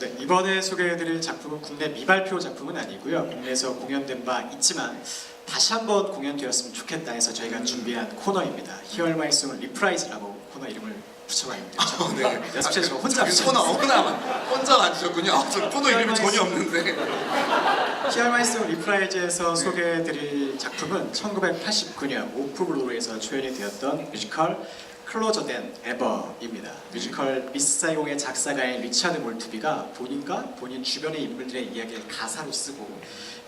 네, 이번에 소개해드릴 작품은 국내 미발표 작품은 아니고요. 국내에서 공연된 바 있지만 다시 한번 공연되었으면 좋겠다 해서 저희가 준비한 코너입니다. Hear My Song 리프라이즈라고 코너 이름을 붙여봤는데요. 저 네. 연습실에서 저 혼자 아, 그 코너 하나만 혼자 만드셨군요. 아, 저 코너 이름이 전혀 없는데. Hear My Song 리프라이즈에서 소개해드릴 작품은 1989년 오프블로에서 초연이 되었던 뮤지컬 클로저 댄 에버입니다. 뮤지컬 미스 사이공의 작사가인 리차드 몰트비가 본인과 본인 주변의 인물들의 이야기를 가사로 쓰고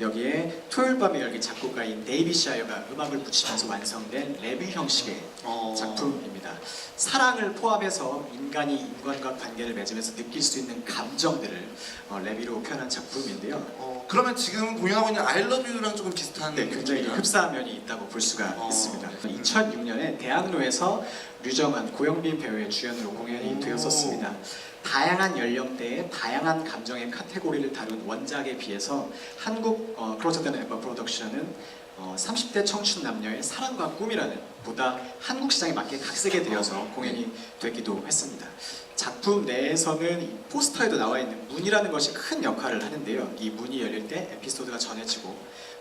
여기에 토요일 밤의 열기 작곡가인 데이비 샤이어가 음악을 붙이면서 완성된 레뷰 형식의 어. 작품입니다. 사랑을 포함해서 인간이 인간과 관계를 맺으면서 느낄 수 있는 감정들을 어, 레비로 표현한 작품인데요. 어, 그러면 지금 공연하고 있는 I Love You랑 조금 비슷한 네, 굉장히 느낌이에요? 흡사한 면이 있다고 볼 수가 어. 있습니다. 2006년에 대학로에서 류정환, 고영빈 배우의 주연으로 공연이 오. 되었었습니다. 다양한 연령대의 다양한 감정의 카테고리를 다룬 원작에 비해서 한국 어, 클로저된 에버 프로덕션은 어, 30대 청춘 남녀의 사랑과 꿈이라는 보다 한국 시장에 맞게 각색에 되어서 공연이 되기도 했습니다. 작품 내에서는 이 포스터에도 나와 있는 문이라는 것이 큰 역할을 하는데요. 이 문이 열릴 때 에피소드가 전해지고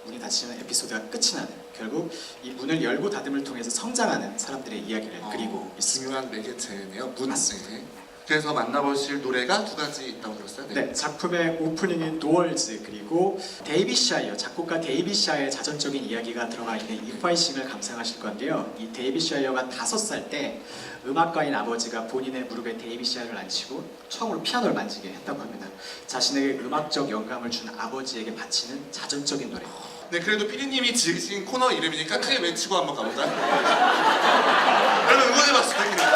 문이 닫히면 에피소드가 끝이 나는 결국 이 문을 열고 닫음을 통해서 성장하는 사람들의 이야기를 어, 그리고 있습니다. 중요한 매개체네요. 문. 맞습니다. 네. 그래서 만나보실 노래가 두 가지 있다고 들었어요. 네, 작품의 오프닝인 도얼즈 그리고 데이비 샤이어 작곡가 데이비 샤이어의 자전적인 이야기가 들어가 있는 이파이싱을 감상하실 건데요. 이 데이비 샤이어가 다섯 살 때 음악가인 아버지가 본인의 무릎에 데이비 샤이어를 앉히고 처음으로 피아노를 만지게 했다고 합니다. 자신에게 음악적 영감을 준 아버지에게 바치는 자전적인 노래. 네, 그래도 피디님이 지으신 코너 이름이니까 크게 외치고 한번 가보자. 여러분 응원해 봤습니다.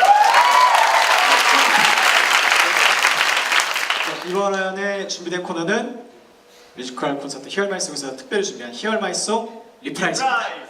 자, 이번에 준비된 코너는 뮤지컬 콘서트 히얼 마이 송에서 특별히 준비한 히얼 마이 송 리프라이즈입니다. 프라이즈!